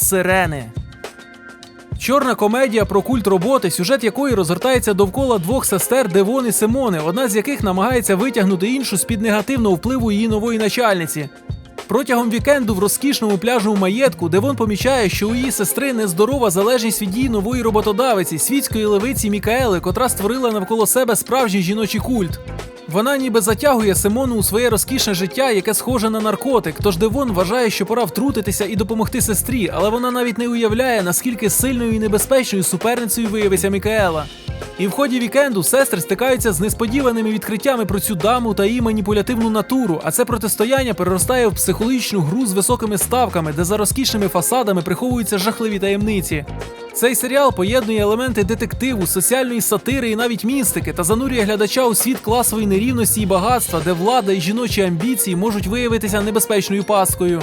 Сирени. Чорна комедія про культ роботи, сюжет якої розгортається довкола двох сестер Девон і Симони, одна з яких намагається витягнути іншу з-під негативного впливу її нової начальниці. Протягом вікенду в розкішному пляжному маєтку Девон помічає, що у її сестри нездорова залежність від її нової роботодавиці, світської левиці Мікаели, котра створила навколо себе справжній жіночий культ. Вона ніби затягує Симону у своє розкішне життя, яке схоже на наркотик. Тож Девон вважає, що пора втрутитися і допомогти сестрі, але вона навіть не уявляє, наскільки сильною і небезпечною суперницею виявиться Мікаела. І в ході вікенду сестри стикаються з несподіваними відкриттями про цю даму та її маніпулятивну натуру, а це протистояння переростає в психологічну гру з високими ставками, де за розкішними фасадами приховуються жахливі таємниці. Цей серіал поєднує елементи детективу, соціальної сатири і навіть містики та занурює глядача у світ класової нерівності і багатства, де влада і жіночі амбіції можуть виявитися небезпечною пасткою.